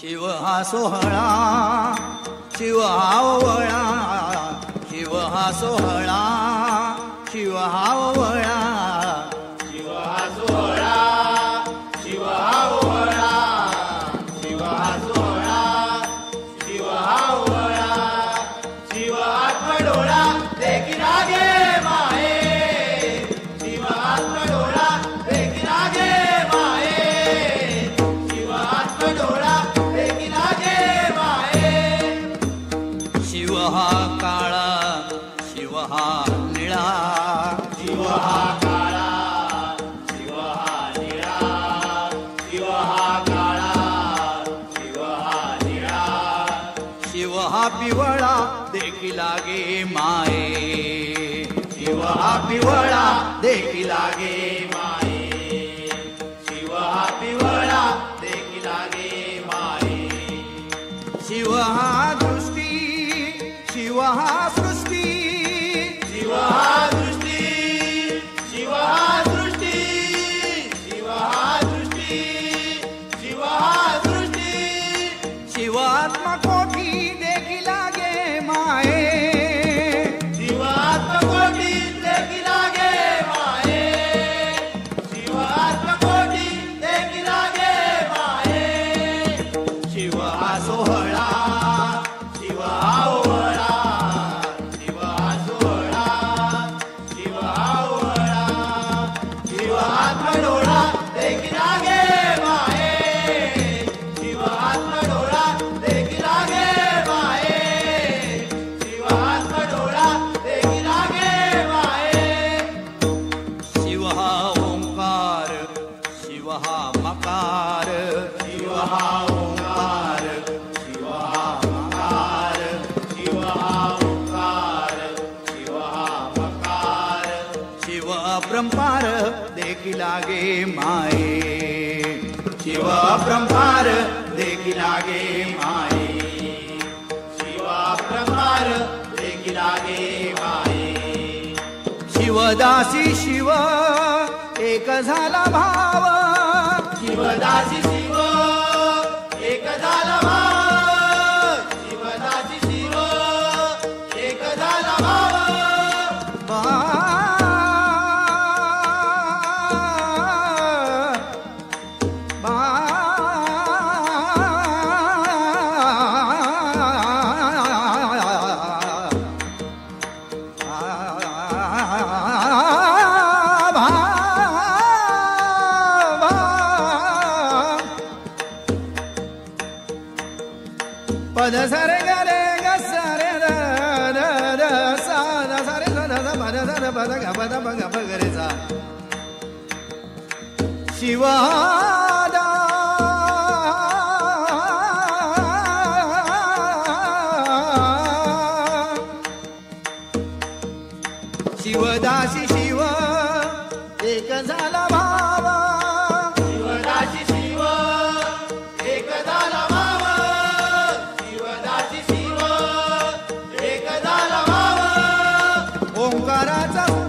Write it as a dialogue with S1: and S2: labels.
S1: शिव हा सोहळा शिव हा ओवळा शिव हा सोहळा शिव हा ओवळा हा काळा शिव हा निळा. शिव हा काळा शिव हा निळा शिव हा काळा शिव हा निळा शिव हा पिवळा देखी लागे माये. शिव हा पिवळा देखी लागे माये. शिव हा सोहळा शिव शिव देखी लागे माये. शिव अपरंपार देखी लागे माये. शिव अपरंपार देखी लागे माये. शिवदासी शिव एक झाला भाव. शिवदासी शिव पद सरे गरे ग सरे द द द सा द सरे द द द पद द द पद ग पद प ग प ग रे सा। शिवादा शिवदासी भाव